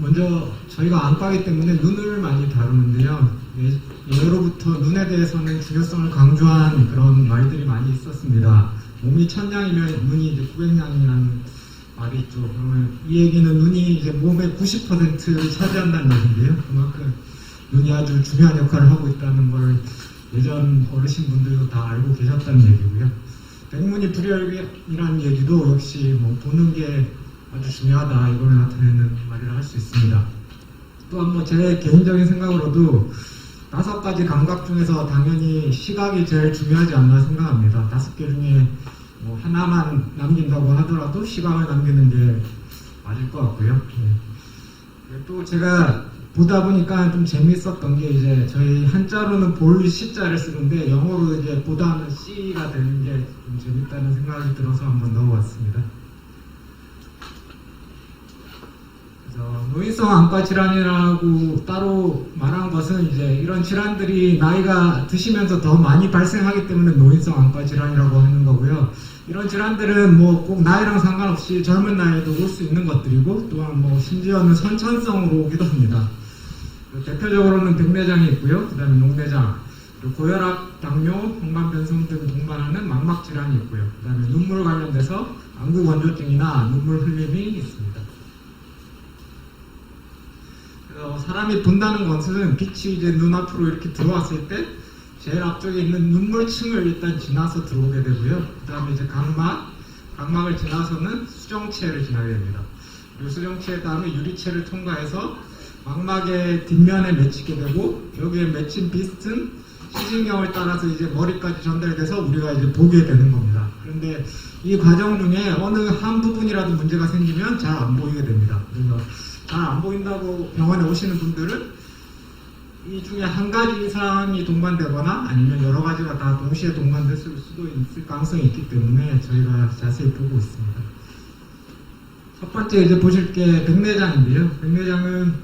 먼저 저희가 안과이기 때문에 눈을 많이 다루는데요. 예, 예로부터 눈에 대해서는 중요성을 강조한 그런 말들이 많이 있었습니다. 몸이 천냥이면 눈이 이제 900냥이라는 말이 있죠. 그러면 이 얘기는 눈이 이제 몸의 90%를 차지한다는 얘기인데요. 그만큼 눈이 아주 중요한 역할을 하고 있다는 걸 예전 어르신 분들도 다 알고 계셨다는 얘기고요. 백문이 불여일이라는 얘기도 역시 뭐 보는 게 아주 중요하다 이걸 나타내는 말이라 할 수 있습니다. 또한 뭐 제 개인적인 생각으로도 다섯 가지 감각 중에서 당연히 시각이 제일 중요하지 않나 생각합니다. 다섯 개 중에 뭐 하나만 남긴다고 하더라도 시각을 남기는 게 맞을 것 같고요. 예. 또 제가 보다 보니까 좀 재밌었던 게 이제 저희 한자로는 볼 시자를 쓰는데 영어로 이제 보다는 C가 되는 게 좀 재밌다는 생각이 들어서 한번 넣어봤습니다. 그래서 노인성 안과 질환이라고 따로 말한 것은 이제 이런 질환들이 나이가 드시면서 더 많이 발생하기 때문에 노인성 안과 질환이라고 하는 거고요. 이런 질환들은 뭐 꼭 나이랑 상관없이 젊은 나이에도 올 수 있는 것들이고 또한 뭐 심지어는 선천성으로 오기도 합니다. 대표적으로는 백내장이 있고요. 그 다음에 녹내장, 그리고 고혈압, 당뇨, 홍반변성 등 동반하는 망막 질환이 있고요. 그 다음에 눈물 관련돼서 안구 건조증이나 눈물 흘림이 있습니다. 그래서 사람이 본다는 것은 빛이 이제 눈앞으로 이렇게 들어왔을 때 제일 앞쪽에 있는 눈물층을 일단 지나서 들어오게 되고요. 그 다음에 이제 각막, 각막을 지나서는 수정체를 지나게 됩니다. 그리고 수정체 다음에 유리체를 통과해서 망막의 뒷면에 맺히게 되고 여기에 맺힌 비스튼 시진경을 따라서 이제 머리까지 전달돼서 우리가 이제 보게 되는 겁니다. 그런데 이 과정 중에 어느 한 부분이라도 문제가 생기면 잘 안 보이게 됩니다. 그래서 잘안 보인다고 병원에 오시는 분들은 이 중에 한 가지 이상이 동반되거나 아니면 여러 가지가 다 동시에 동반됐을 수도 있을 가능성이 있기 때문에 저희가 자세히 보고 있습니다. 첫 번째 이제 보실 게 백내장인데요. 백내장은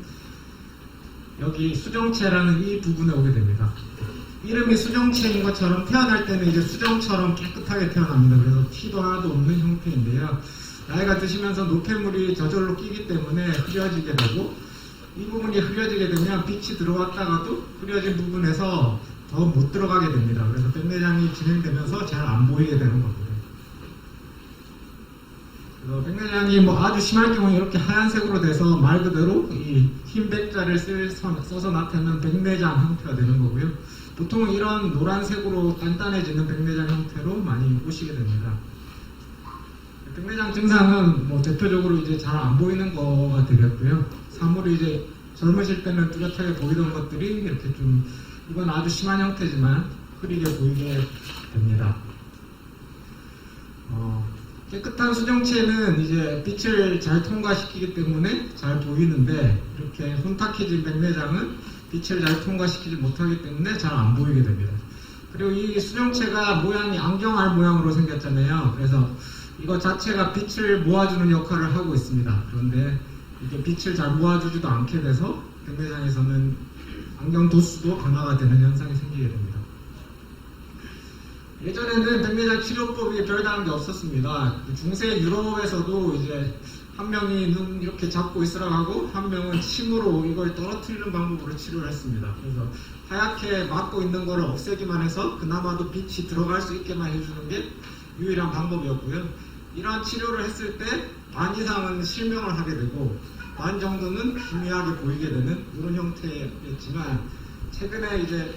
여기 수정체라는 이 부분에 오게 됩니다. 이름이 수정체인 것처럼 태어날 때는 이제 수정처럼 깨끗하게 태어납니다. 그래서 티도 하나도 없는 형태인데요. 나이가 드시면서 노폐물이 저절로 끼기 때문에 흐려지게 되고 이 부분이 흐려지게 되면 빛이 들어왔다가도 흐려진 부분에서 더 못 들어가게 됩니다. 그래서 백내장이 진행되면서 잘 안 보이게 되는 겁니다. 그래서 백내장이 뭐 아주 심할 경우에 이렇게 하얀색으로 돼서 말 그대로 이 흰 백자를 써서, 써서 나타내는 백내장 형태가 되는 거고요. 보통 이런 노란색으로 단단해지는 백내장 형태로 많이 보시게 됩니다. 백내장 증상은 뭐 대표적으로 이제 잘 안 보이는 거가 되겠고요. 사물이 이제 젊으실 때는 뚜렷하게 보이던 것들이 이렇게 좀 이건 아주 심한 형태지만 흐리게 보이게 됩니다. 어, 깨끗한 수정체는 이제 빛을 잘 통과시키기 때문에 잘 보이는데 이렇게 혼탁해진 백내장은 빛을 잘 통과시키지 못하기 때문에 잘 안 보이게 됩니다. 그리고 이 수정체가 모양이 안경알 모양으로 생겼잖아요. 그래서 이거 자체가 빛을 모아주는 역할을 하고 있습니다. 그런데 이게 빛을 잘 모아주지도 않게 돼서 백내장에서는 안경 도수도 강화가 되는 현상이 생기게 됩니다. 예전에는 백내장 치료법이 별다른 게 없었습니다. 중세 유럽에서도 이제 한 명이 눈 이렇게 잡고 있으라고 하고 한 명은 침으로 이걸 떨어뜨리는 방법으로 치료를 했습니다. 그래서 하얗게 막고 있는 거를 없애기만 해서 그나마도 빛이 들어갈 수 있게만 해주는 게 유일한 방법이었고요. 이러한 치료를 했을 때 반 이상은 실명을 하게 되고 반 정도는 희미하게 보이게 되는 이런 형태였지만 최근에 이제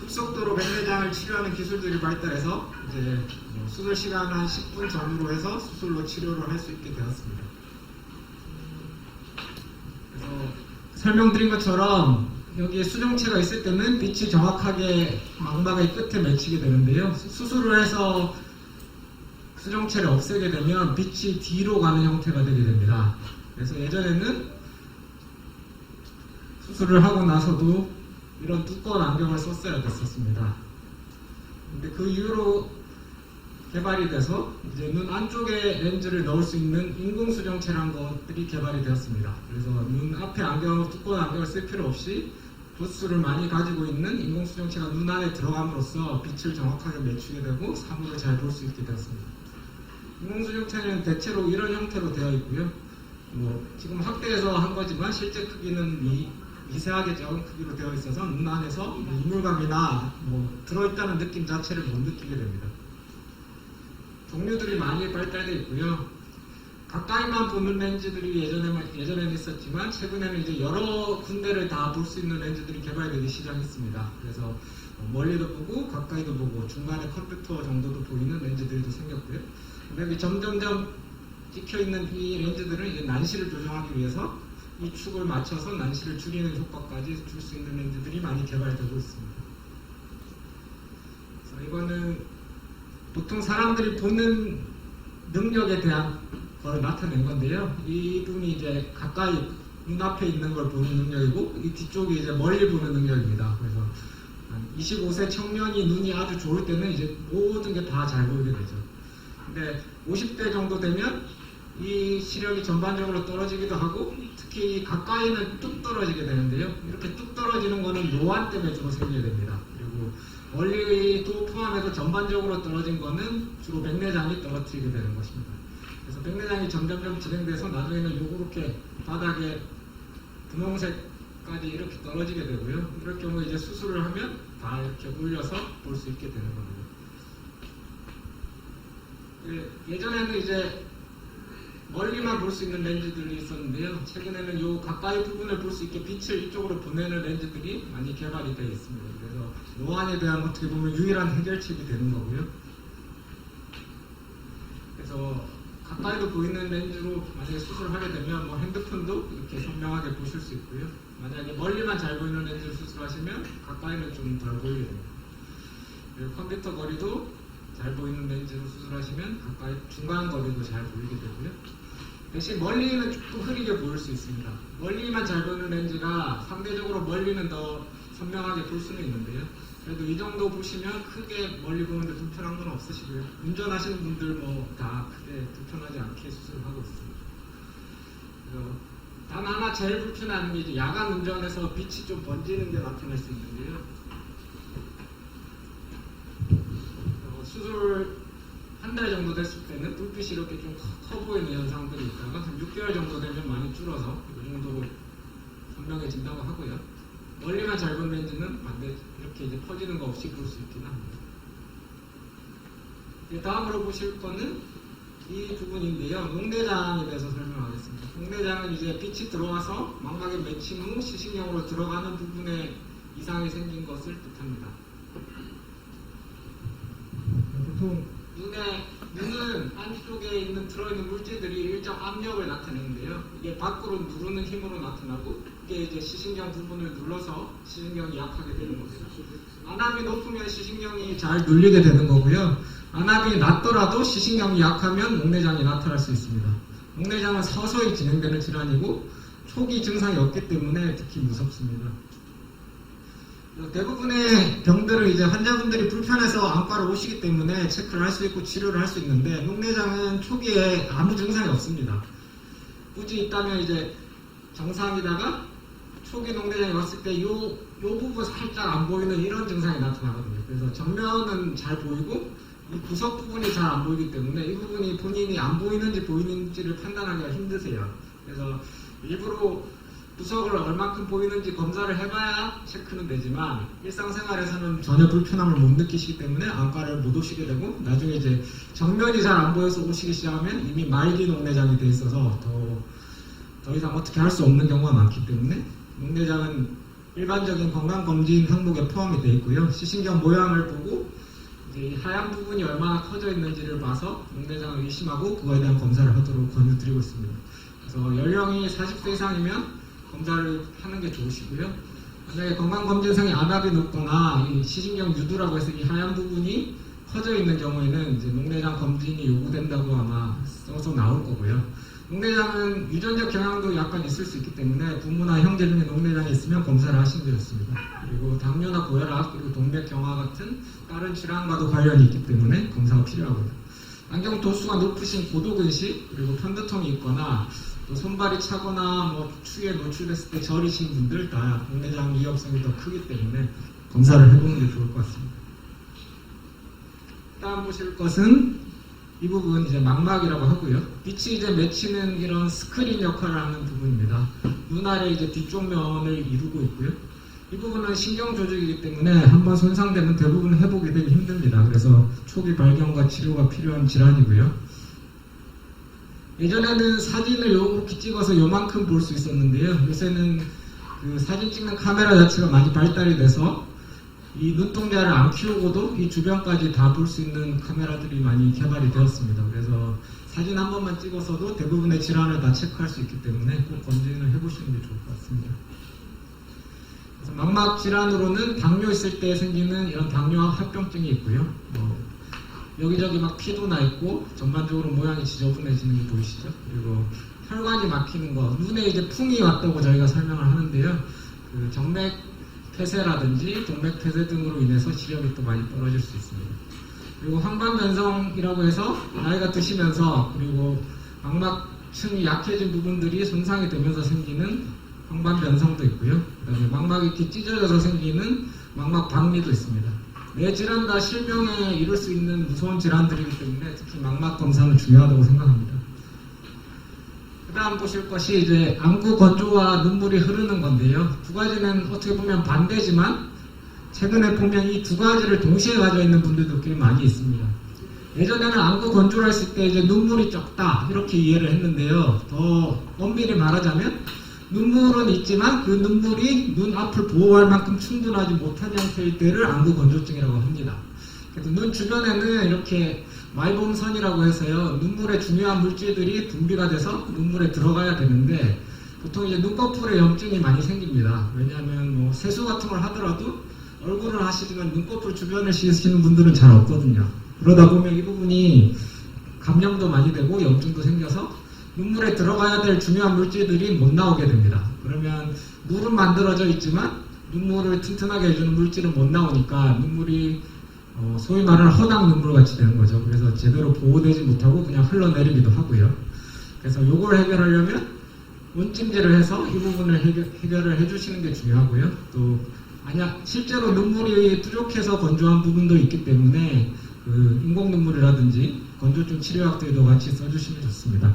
급속도로 백내장을 치료하는 기술들이 발달해서 이제 뭐 수술 시간 한 10분 전후로 해서 수술로 치료를 할 수 있게 되었습니다. 그래서 설명드린 것처럼 여기에 수정체가 있을 때는 빛이 정확하게 망막의 끝에 맺히게 되는데요. 수- 수술을 해서 수정체를 없애게 되면 빛이 뒤로 가는 형태가 되게 됩니다. 그래서 예전에는 수술을 하고 나서도 이런 두꺼운 안경을 썼어야 됐었습니다. 근데 그 이후로 개발이 돼서 이제 눈 안쪽에 렌즈를 넣을 수 있는 인공 수정체라는 것들이 개발이 되었습니다. 그래서 눈 앞에 안경 두꺼운 안경을 쓸 필요 없이 도수를 많이 가지고 있는 인공 수정체가 눈 안에 들어감으로써 빛을 정확하게 매추게 되고 사물을 잘 볼 수 있게 되었습니다. 인공 수정체는 대체로 이런 형태로 되어 있고요. 뭐 지금 확대해서 한 거지만 실제 크기는 미, 미세하게 작은 크기로 되어 있어서 눈 안에서 이물감이나 뭐 들어있다는 느낌 자체를 못 느끼게 됩니다. 종류들이 많이 발달되어 있고요. 가까이만 보는 렌즈들이 예전에 예전에는 있었지만 최근에는 이제 여러 군데를 다 볼 수 있는 렌즈들이 개발되기 시작했습니다. 그래서 어, 멀리도 보고 가까이도 보고 중간에 컴퓨터 정도도 보이는 렌즈들도 생겼고요. 그다음에 점점점 찍혀 있는 이 렌즈들은 이제 난시를 조정하기 위해서 이 축을 맞춰서 난시를 줄이는 효과까지 줄 수 있는 렌즈들이 많이 개발되고 있습니다. 그래서 이거는 보통 사람들이 보는 능력에 대한 걸 나타낸 건데요. 이 부분이 이제 가까이 눈앞에 있는 걸 보는 능력이고 이 뒤쪽이 이제 멀리 보는 능력입니다. 그래서 한 25세 청년이 눈이 아주 좋을 때는 이제 모든 게 다 잘 보이게 되죠. 근데 50대 정도 되면 이 시력이 전반적으로 떨어지기도 하고 특히 가까이는 뚝 떨어지게 되는데요. 이렇게 뚝 떨어지는 거는 노안 때문에 주로 생기게 됩니다. 그리고 멀리도 포함해서 전반적으로 떨어진 거는 주로 백내장이 떨어뜨리게 되는 것입니다. 그래서 백내장이 점점점 진행돼서 나중에는 요렇게 바닥에 분홍색까지 이렇게 떨어지게 되고요. 이럴 경우에 이제 수술을 하면 다 이렇게 올려서 볼 수 있게 되는 겁니다. 예, 예전에는 이제 멀리만 볼 수 있는 렌즈들이 있었는데요. 최근에는 요 가까이 부분을 볼 수 있게 빛을 이쪽으로 보내는 렌즈들이 많이 개발이 되어 있습니다. 그래서 노안에 대한 어떻게 보면 유일한 해결책이 되는 거고요. 그래서 가까이도 보이는 렌즈로 만약에 수술을 하게 되면 뭐 핸드폰도 이렇게 선명하게 보실 수 있고요. 만약에 멀리만 잘 보이는 렌즈를 수술하시면 가까이는 좀 덜 보이게 됩니다. 컴퓨터 거리도 잘 보이는 렌즈로 수술하시면 가까이 중간 거리도 잘 보이게 되고요. 대신 멀리는 조금 흐리게 보일 수 있습니다. 멀리만 잘 보이는 렌즈가 상대적으로 멀리는 더 선명하게 볼 수는 있는데요. 그래도 이 정도 보시면 크게 멀리 보는데 불편한 건 없으시고요. 운전하시는 분들 뭐 다 크게 불편하지 않게 수술을 하고 있습니다. 단 하나 제일 불편한 게 야간 운전에서 빛이 좀 번지는 게 나타날 수 있는데요. 어, 수술 한 달 정도 됐을 때는 불빛이 이렇게 좀 커 보이는 현상들이 있다가 한 6개월 정도 되면 많이 줄어서 이 정도로 선명해진다고 하고요. 멀리만 잘본 렌즈는 반대 이렇게 이제 퍼지는 거 없이 볼 수 있긴 합니다. 다음으로 보실 거는 이 부분인데요. 녹내장에 대해서 설명하겠습니다. 녹내장은 이제 빛이 들어와서 망막에 맺힌 후 시신경으로 들어가는 부분에 이상이 생긴 것을 뜻합니다. 보통 눈에 눈은 안쪽에 있는 들어있는 물질들이 일정 압력을 나타내는데요. 이게 밖으로 누르는 힘으로 나타나고 이게 이제 시신경 부분을 눌러서 시신경이 약하게 되는 겁니다. 안압이 높으면 시신경이 잘 눌리게 되는 거고요. 안압이 낮더라도 시신경이 약하면 목내장이 나타날 수 있습니다. 목내장은 서서히 진행되는 질환이고 초기 증상이 없기 때문에 특히 무섭습니다. 대부분의 병들을 이제 환자분들이 불편해서 안과로 오시기 때문에 체크를 할 수 있고 치료를 할 수 있는데 녹내장은 초기에 아무 증상이 없습니다. 굳이 있다면 이제 정상이다가 초기 녹내장이 왔을 때 요, 요 부분 살짝 안 보이는 이런 증상이 나타나거든요. 그래서 정면은 잘 보이고 이 구석 부분이 잘 안 보이기 때문에 이 부분이 본인이 안 보이는지 보이는지를 판단하기가 힘드세요. 그래서 일부러 구석을 얼만큼 보이는지 검사를 해봐야 체크는 되지만 일상생활에서는 전혀 불편함을 못 느끼시기 때문에 안과를 못 오시게 되고 나중에 이제 정면이 잘 안 보여서 오시기 시작하면 이미 말기 녹내장이 돼 있어서 더, 더 이상 어떻게 할 수 없는 경우가 많기 때문에 녹내장은 일반적인 건강검진 항목에 포함이 되어 있고요. 시신경 모양을 보고 하얀 부분이 얼마나 커져 있는지를 봐서 녹내장을 의심하고 그거에 대한 검사를 하도록 권유드리고 있습니다. 그래서 연령이 40세 이상이면 검사를 하는 게 좋으시고요. 만약에 건강검진상에 안압이 높거나 이 시신경 유두라고 해서 이 하얀 부분이 커져 있는 경우에는 이제 녹내장 검진이 요구된다고 아마 써서 나올 거고요. 녹내장은 유전적 경향도 약간 있을 수 있기 때문에 부모나 형제 중에 녹내장이 있으면 검사를 하시는 게 좋습니다. 그리고 당뇨나 고혈압 그리고 동맥 경화 같은 다른 질환과도 관련이 있기 때문에 검사가 필요하고요. 안경 도수가 높으신 고도근식 그리고 편두통이 있거나 또 손발이 차거나 뭐 추위에 노출됐을 때 저리신 분들 다 녹내장 위험성이 더 크기 때문에 검사를 해보는 게 좋을 것 같습니다. 다음 보실 것은 이 부분 이제 망막이라고 하고요. 빛이 이제 맺히는 이런 스크린 역할을 하는 부분입니다. 눈 아래 이제 뒤쪽 면을 이루고 있고요. 이 부분은 신경 조직이기 때문에 한번 손상되면 대부분 회복이 되기 힘듭니다. 그래서 초기 발견과 치료가 필요한 질환이고요. 예전에는 사진을 이렇게 찍어서 요만큼 볼 수 있었는데요. 요새는 그 사진 찍는 카메라 자체가 많이 발달이 돼서 이 눈동자를 안 키우고도 이 주변까지 다 볼 수 있는 카메라들이 많이 개발이 되었습니다. 그래서 사진 한 번만 찍어서도 대부분의 질환을 다 체크할 수 있기 때문에 꼭 검진을 해보시는 게 좋을 것 같습니다. 그래서 망막 질환으로는 당뇨 있을 때 생기는 이런 당뇨와 합병증이 있고요. 뭐 여기저기 막 피도 나 있고 전반적으로 모양이 지저분해지는 게 보이시죠? 그리고 혈관이 막히는 거, 눈에 이제 풍이 왔다고 저희가 설명을 하는데요. 그 정맥 폐쇄라든지 동맥 폐쇄 등으로 인해서 시력이 또 많이 떨어질 수 있습니다. 그리고 황반변성이라고 해서 나이가 드시면서 그리고 망막층이 약해진 부분들이 손상이 되면서 생기는 황반변성도 있고요. 그다음에 망막이 이렇게 찢어져서 생기는 망막 박리도 있습니다. 매 질환 다 실명에 이를 수 있는 무서운 질환들이기 때문에 특히 망막 검사는 중요하다고 생각합니다. 그 다음 보실 것이 이제 안구 건조와 눈물이 흐르는 건데요. 두 가지는 어떻게 보면 반대지만 최근에 보면 이 두 가지를 동시에 가지고 있는 분들도 꽤 많이 있습니다. 예전에는 안구 건조를 했을 때 이제 눈물이 적다 이렇게 이해를 했는데요. 더 엄밀히 말하자면 눈물은 있지만 그 눈물이 눈 앞을 보호할 만큼 충분하지 못한 형태일 때를 안구 건조증이라고 합니다. 그래서 눈 주변에는 이렇게 말봄선이라고 해서요 눈물에 중요한 물질들이 분비가 돼서 눈물에 들어가야 되는데 보통 이제 눈꺼풀에 염증이 많이 생깁니다. 왜냐하면 뭐 세수 같은 걸 하더라도 얼굴은 하시지만 눈꺼풀 주변을 씻으시는 분들은 잘 없거든요. 그러다 보면 이 부분이 감염도 많이 되고 염증도 생겨서 눈물에 들어가야 될 중요한 물질들이 못 나오게 됩니다. 그러면 물은 만들어져 있지만 눈물을 튼튼하게 해주는 물질은 못 나오니까 눈물이 어, 소위 말하는 허당 눈물 같이 되는 거죠. 그래서 제대로 보호되지 못하고 그냥 흘러내리기도 하고요. 그래서 요걸 해결하려면 온찜질을 해서 이 부분을 해결, 을 해주시는 게 중요하고요. 또 만약 실제로 눈물이 부족해서 건조한 부분도 있기 때문에 그 인공 눈물이라든지 건조증 치료약들도 같이 써주시면 좋습니다.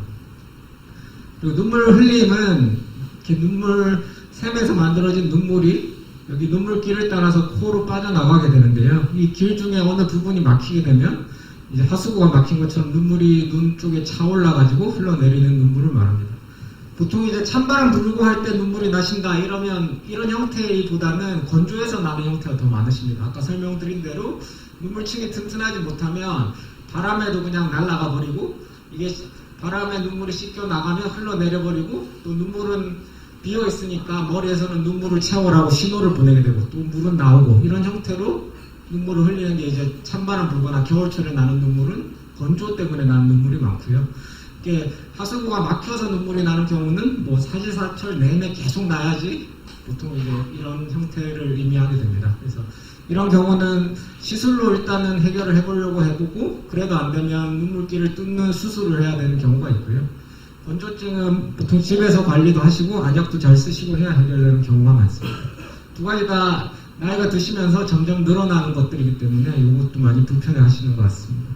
그리고 눈물 흘림은 이렇게 눈물 샘에서 만들어진 눈물이 여기 눈물길을 따라서 코로 빠져나가게 되는데요. 이 길 중에 어느 부분이 막히게 되면 이제 하수구가 막힌 것처럼 눈물이 눈 쪽에 차올라 가지고 흘러내리는 눈물을 말합니다. 보통 이제 찬바람 불고 할 때 눈물이 나신다 이러면 이런 형태보다는 건조해서 나는 형태가 더 많으십니다. 아까 설명드린 대로 눈물층이 튼튼하지 못하면 바람에도 그냥 날아가 버리고 이게 바람에 눈물이 씻겨 나가면 흘러내려 버리고 또 눈물은 비어 있으니까 머리에서는 눈물을 채우라고 신호를 보내게 되고 또 물은 나오고 이런 형태로 눈물을 흘리는 게 이제 찬바람 불거나 겨울철에 나는 눈물은 건조 때문에 나는 눈물이 많고요. 이게 하수구가 막혀서 눈물이 나는 경우는 뭐 사시사철 내내 계속 나야지 보통 이제 이런 형태를 의미하게 됩니다. 그래서 이런 경우는 시술로 일단은 해결을 해보려고 해보고 그래도 안 되면 눈물길을 뚫는 수술을 해야 되는 경우가 있고요. 건조증은 보통 집에서 관리도 하시고 안약도 잘 쓰시고 해야 해결되는 경우가 많습니다. 두 가지 다 나이가 드시면서 점점 늘어나는 것들이기 때문에 이것도 많이 불편해 하시는 것 같습니다.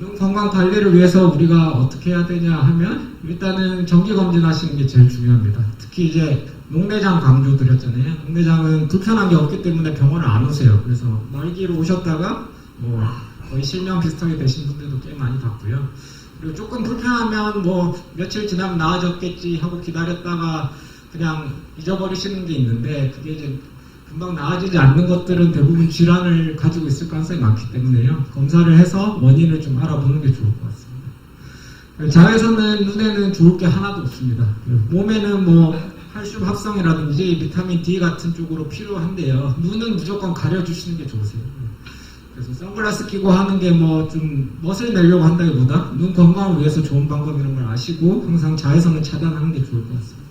눈 건강 관리를 위해서 우리가 어떻게 해야 되냐 하면 일단은 정기 검진 하시는 게 제일 중요합니다. 특히 이제 녹내장 강조 드렸잖아요. 녹내장은 불편한 게 없기 때문에 병원을 안 오세요. 그래서 말기로 오셨다가 뭐 거의 실명 비슷하게 되신 분들도 꽤 많이 봤고요. 그리고 조금 불편하면 뭐 며칠 지나면 나아졌겠지 하고 기다렸다가 그냥 잊어버리시는 게 있는데 그게 이제 금방 나아지지 않는 것들은 대부분 질환을 가지고 있을 가능성이 많기 때문에요. 검사를 해서 원인을 좀 알아보는 게 좋을 것 같습니다. 자외선은 눈에는 좋을 게 하나도 없습니다. 몸에는 뭐 칼슘 합성이라든지 비타민 D 같은 쪽으로 필요한데요. 눈은 무조건 가려주시는 게 좋으세요. 그래서 선글라스 끼고 하는 게 뭐 좀 멋을 내려고 한다기보다 눈 건강을 위해서 좋은 방법이라는 걸 아시고 항상 자외선을 차단하는 게 좋을 것 같습니다.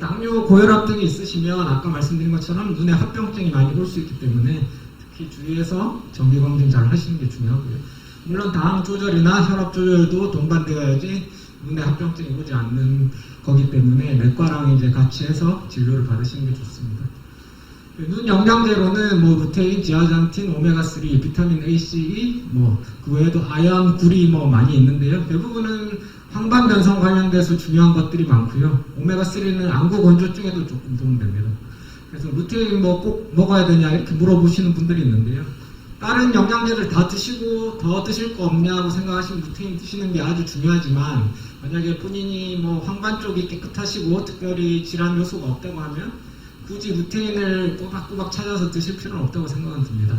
당뇨, 고혈압 등이 있으시면 아까 말씀드린 것처럼 눈에 합병증이 많이 올 수 있기 때문에 특히 주의해서 정기검진 잘 하시는 게 중요하고요. 물론 당 조절이나 혈압 조절도 동반되어야지 눈에 합병증이 오지 않는 거기 때문에 내과랑 이제 같이 해서 진료를 받으시는 게 좋습니다. 눈 영양제로는 뭐 루테인, 지아잔틴, 오메가3, 비타민 A, C, E, 뭐그 외에도 아연, 구리 뭐 많이 있는데요. 대부분은 황반 변성 관련돼서 중요한 것들이 많고요. 오메가3는 안구 건조증에도 조금 도움됩니다. 그래서 루테인 뭐 꼭 먹어야 되냐 이렇게 물어보시는 분들이 있는데요. 다른 영양제들 다 드시고 더 드실 거 없냐고 생각하시면 루테인 드시는 게 아주 중요하지만 만약에 본인이 뭐 황반 쪽이 깨끗하시고 특별히 질환 요소가 없다고 하면 굳이 루테인을 꼬박꼬박 찾아서 드실 필요는 없다고 생각은 듭니다.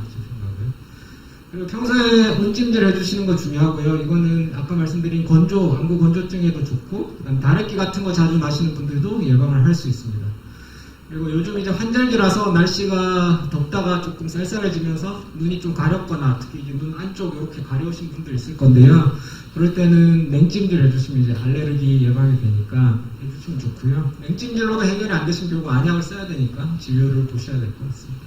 그리고 평소에 온찜질 해주시는 거 중요하고요. 이거는 아까 말씀드린 건조, 안구 건조증에도 좋고 그다음 다래끼 같은 거 자주 마시는 분들도 예방을 할 수 있습니다. 그리고 요즘 이제 환절기라서 날씨가 덥다가 조금 쌀쌀해지면서 눈이 좀 가렵거나 특히 눈 안쪽 이렇게 가려우신 분들 있을 건데요. 그럴 때는 냉찜질 해주시면 이제 알레르기 예방이 되니까 해주시면 좋고요. 냉찜질로도 해결이 안 되신 경우 안약을 써야 되니까 진료를 보셔야 될 것 같습니다.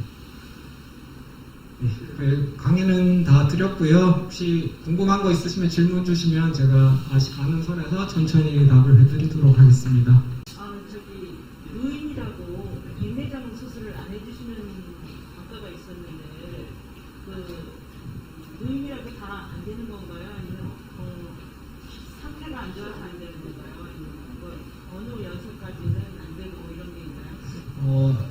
네, 그 강의는 다 드렸고요. 혹시 궁금한 거 있으시면 질문 주시면 제가 아시, 아는 선에서 천천히 답을 해드리도록 하겠습니다. 아 저기 의인이라고 백내장 수술을 안 해주시는 아까가 있었는데 그 의인이라고 다 안 되는 건가요? 아니면 어, 상태가 안 좋아서 안 되는 건가요? 아니면 뭐 어느 연세까지는 안 되고 뭐 이런 게 있나요? 어,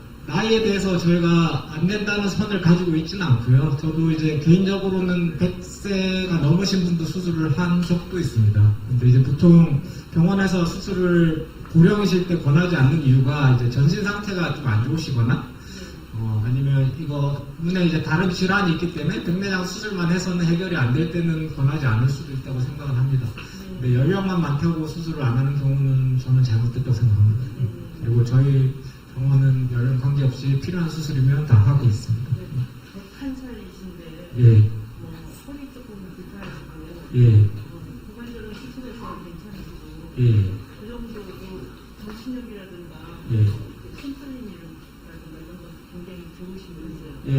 나이에 대해서 저희가 안 된다는 선을 가지고 있지는 않고요. 저도 이제 개인적으로는 100세가 넘으신 분도 수술을 한 적도 있습니다. 근데 이제 보통 병원에서 수술을 고령이실 때 권하지 않는 이유가 이제 전신 상태가 좀 안 좋으시거나 어, 아니면 이거 눈에 이제 다른 질환이 있기 때문에 백내장 수술만 해서는 해결이 안 될 때는 권하지 않을 수도 있다고 생각을 합니다. 근데 연령만 많다고 수술을 안 하는 경우는 저는 잘못됐다고 생각합니다. 그리고 저희 병원은 연령 관계없이 필요한 수술이면 다 하고 있습니다. 101살이신데 예, 뭐 허리 조금 불편하시고 예, 뭐 고관절은 수술해서 괜찮으시고 예, 그 정도로 정신력이라든가 예. 컨설링이라든가 이런 거 굉장히 좋으시면서요. 예,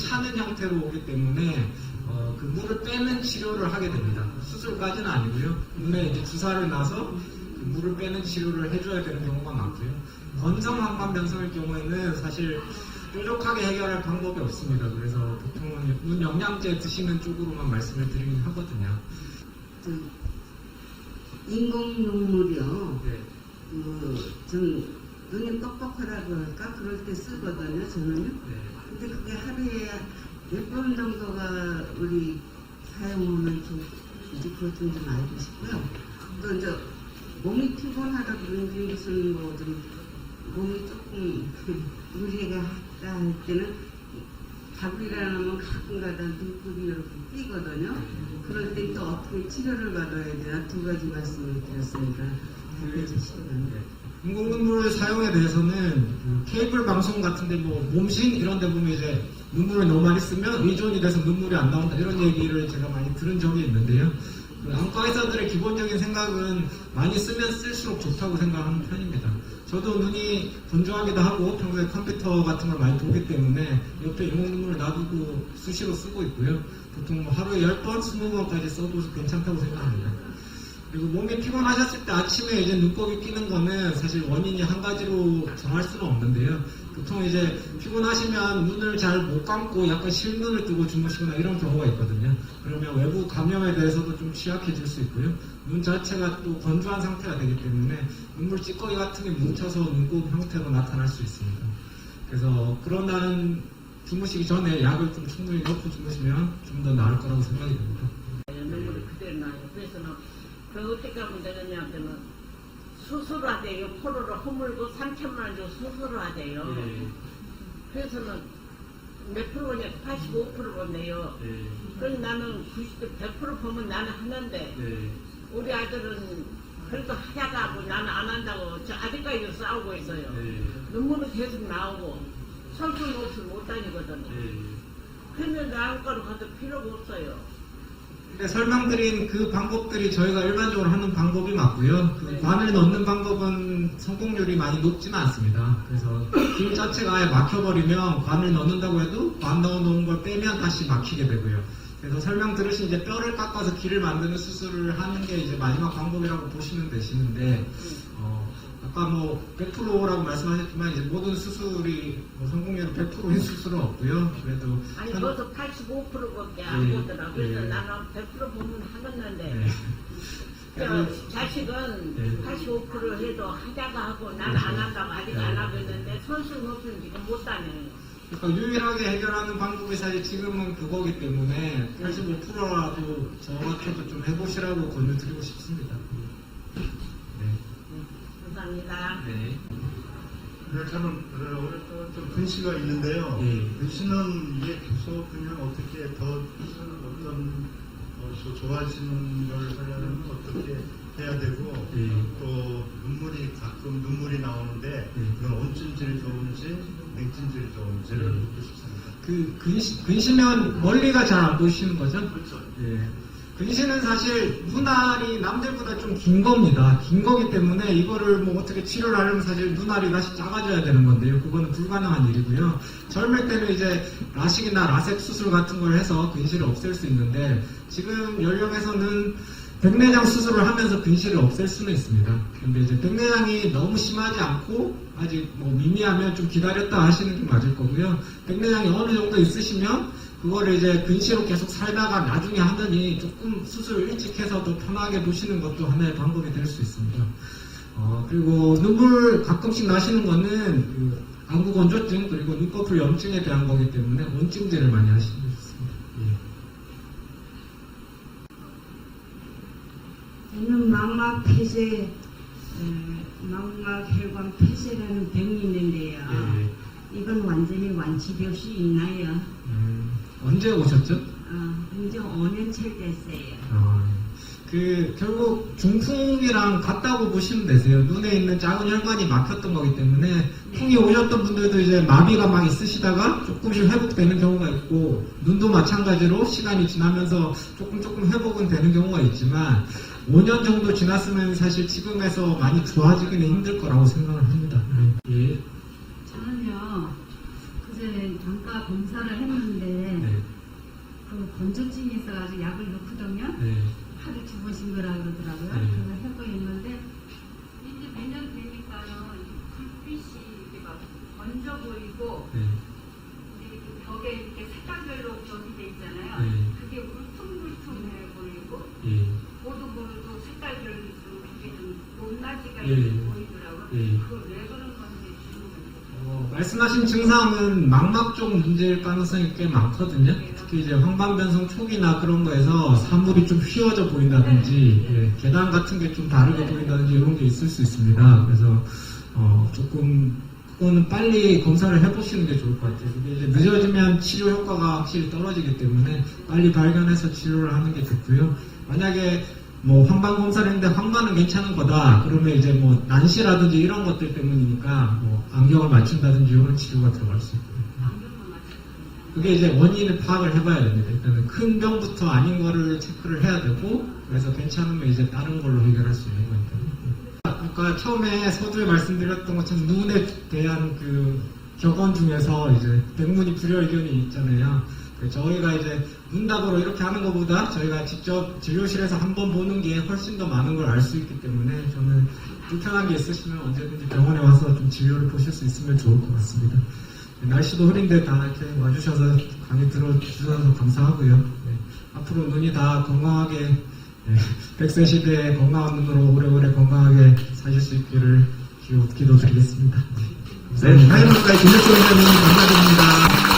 차는 형태로 오기 때문에 어, 그 물을 빼는 치료를 하게 됩니다. 수술까지는 아니고요. 눈에 이제 주사를 놔서 그 물을 빼는 치료를 해줘야 되는 경우가 많고요. 건성 황반 변성일 경우에는 사실 뾰족하게 해결할 방법이 없습니다. 그래서 보통은 눈 영양제 드시는 쪽으로만 말씀을 드리긴 하거든요. 그 인공 눈물이요. 네. 그좀 눈이 뻑뻑하다고 할까 그럴 때 쓰거든요. 저는요. 네. 근데 그게 하루에 몇 번 정도가 우리 사용하면 좋은지 그것 좀좀 알고 싶고요. 또 이제 몸이 피곤하다 그런지 무슨 뭐좀 몸이 조금 무리가 하다 할 때는 일어나면 가끔가다 눈곱이 이렇게 뛰거든요. 그럴 때 또 어떻게 치료를 받아야 되나 두 가지 말씀을 드렸습니다. 답해 주시면. 인공눈물 사용에 대해서는 그 케이블 방송 같은데 뭐 몸신 이런 데 보면 이제 눈물을 너무 많이 쓰면 의존이 돼서 눈물이 안 나온다 이런 얘기를 제가 많이 들은 적이 있는데요. 그 안과 의사들의 기본적인 생각은 많이 쓰면 쓸수록 좋다고 생각하는 편입니다. 저도 눈이 건조하기도 하고 평소에 컴퓨터 같은 걸 많이 보기 때문에 옆에 인공눈물을 놔두고 수시로 쓰고 있고요. 보통 뭐 하루에 10번, 20번까지 써도 괜찮다고 생각합니다. 그리고 몸이 피곤하셨을 때 아침에 이제 눈곱이 끼는 거는 사실 원인이 한 가지로 정할 수는 없는데요. 보통 이제 피곤하시면 눈을 잘 못 감고 약간 실눈을 뜨고 주무시거나 이런 경우가 있거든요. 그러면 외부 감염에 대해서도 좀 취약해질 수 있고요. 눈 자체가 또 건조한 상태가 되기 때문에 눈물 찌꺼기 같은 게 뭉쳐서 눈곱 형태로 나타날 수 있습니다. 그래서 그런 날은 주무시기 전에 약을 좀 충분히 넣고 주무시면 좀 더 나을 거라고 생각이 됩니다. 눈물이 그대로 나요. 그래서는 그 어떻게 하면 수술하대요. 포로를 허물고 3천만 원 주고 수술을 하대요. 그래서는 몇 프로냐? 85%로 내요. 그럼 나는 90, 100% 보면 나는 하는데 우리 아들은 그래도 하자고 하고 나는 안 한다고 저 아직까지도 싸우고 있어요. 눈물은 계속 나오고 설술 옷을 못 다니거든요. 그러면 안과로 가도 필요가 없어요. 근데 설명드린 그 방법들이 저희가 일반적으로 하는 방법이 맞고요. 그 관을 넣는 방법은 성공률이 많이 높지는 않습니다. 그래서 길 자체가 아예 막혀버리면 관을 넣는다고 해도 관 넣어놓은 걸 빼면 다시 막히게 되고요. 그래서 설명 들으신 이제 뼈를 깎아서 길을 만드는 수술을 하는 게 이제 마지막 방법이라고 보시면 되시는데 어, 아까 뭐 100%라고 말씀하셨지만 이제 모든 수술이 뭐 성공률 100%인 수술은 없고요. 그래도 아니 한- 벌써 85%밖에 안 예, 보더라고. 그래서 예. 나는 100% 보면 하겠는데. 네. 저 그래도 자식은 네. 85% 해도 하자가 하고 난 그렇죠. 안 한다고 아직 네. 안 하고 있는데 선수는 없으면 지금 못 다녀요. 그러니까 유일하게 해결하는 방법이 사실 지금은 그거기 때문에 85%라도 저 같아도 좀 해보시라고 권유드리고 싶습니다. 네. 감사합니다. 네. 네, 저는 어, 오랫동안 좀 근시가 있는데요. 예. 근시는 이게 계속 그냥 어떻게 더 어떤 어, 조- 좋아지는 걸 하려면 어떻게 해야 되고 예. 또 눈물이 가끔 눈물이 나오는데 예. 그건 온찜질이 좋은지 냉찜질이 좋은지를 예. 묻고 싶습니다. 그 근시, 근시면 멀리가 잘 안 보이시는 거죠? 그렇죠. 예. 근시는 사실 눈알이 남들보다 좀 긴 겁니다. 긴 거기 때문에 이거를 뭐 어떻게 치료를 하려면 사실 눈알이 다시 작아져야 되는 건데요. 그거는 불가능한 일이고요. 젊을 때는 이제 라식이나 라섹 수술 같은 걸 해서 근시를 없앨 수 있는데 지금 연령에서는 백내장 수술을 하면서 근시를 없앨 수는 있습니다. 근데 이제 백내장이 너무 심하지 않고 아직 뭐 미미하면 좀 기다렸다 하시는 게 맞을 거고요. 백내장이 어느 정도 있으시면 그거를 이제 근시로 계속 살다가 나중에 하더니 조금 수술 일찍 해서 더 편하게 보시는 것도 하나의 방법이 될 수 있습니다. 어, 그리고 눈물 가끔씩 나시는 거는 그 안구 건조증 그리고 눈꺼풀 염증에 대한 거기 때문에 온찜질을 많이 하시는 게 좋습니다. 예. 저는 망막 폐쇄, 에, 망막 혈관 폐쇄라는 병이 있는데요. 예. 이건 완전히 완치될 수 있나요? 음, 언제 오셨죠? 어, 이제 5년째 됐어요. 아, 그 결국 중풍이랑 같다고 보시면 되세요. 눈에 있는 작은 혈관이 막혔던 거기 때문에 풍이 오셨던 분들도 이제 마비가 막 있으시다가 조금씩 회복되는 경우가 있고 눈도 마찬가지로 시간이 지나면서 조금 조금 회복은 되는 경우가 있지만 5년 정도 지났으면 사실 지금에서 많이 좋아지기는 힘들 거라고 생각을 합니다. 예. 저는요, 그제 잠깐 검사를 했는데, 네. 그 건조증이 있어가지고 약을 넣거든요. 네. 하루 두 번씩 넣으라 그러더라고요. 네. 그걸 하고 있는데, 이제 몇년 되니까요, 불빛이 이렇게 막 번져 보이고, 네. 우리 그 벽에 이렇게 색깔별로 벽이 돼 있잖아요. 네. 그게 울퉁불퉁해 보이고 예. 모두 모두 색깔별로 좀 이렇게 좀 높낮이가 예. 이렇게 보이더라고요. 예. 그걸 왜 그런 건지 궁금해요. 어, 말씀하신 증상은 망막 쪽 문제일 가능성이 꽤 많거든요. 특히 이제 황반 변성 초기나 그런 거에서 사물이 좀 휘어져 보인다든지 예, 계단 같은 게 좀 다르게 보인다든지 이런 게 있을 수 있습니다. 그래서 어, 조금 그거는 빨리 검사를 해보시는 게 좋을 것 같아요. 이게 이제 늦어지면 치료 효과가 확실히 떨어지기 때문에 빨리 발견해서 치료를 하는 게 좋고요. 만약에 뭐 황반 검사를 했는데 황반은 괜찮은 거다. 그러면 이제 뭐 난시라든지 이런 것들 때문이니까 뭐 안경을 맞춘다든지 이런 치료가 들어갈 수 맞춰서 그게 이제 원인을 파악을 해봐야 됩니다. 일단은 큰 병부터 아닌 거를 체크를 해야 되고 그래서 괜찮으면 이제 다른 걸로 해결할 수 있는 거니까. 아까 처음에 서두에 말씀드렸던 것처럼 눈에 대한 그 격언 중에서 이제 백문이 불여의견이 있잖아요. 그 저희가 이제 문답으로 이렇게 하는 것보다 저희가 직접 진료실에서 한번 보는 게 훨씬 더 많은 걸 알 수 있기 때문에 저는 불편한 게 있으시면 언제든지 병원에 와서 좀 진료를 보실 수 있으면 좋을 것 같습니다. 날씨도 흐린데 다 이렇게 와주셔서 강의 들어주셔서 감사하고요. 네, 앞으로 눈이 다 건강하게 네, 100세 시대에 건강한 눈으로 오래오래 건강하게 사실 수 있기를 기도, 기도 드리겠습니다. 네, 하이로까지 김덕수 원장님 감사합니다.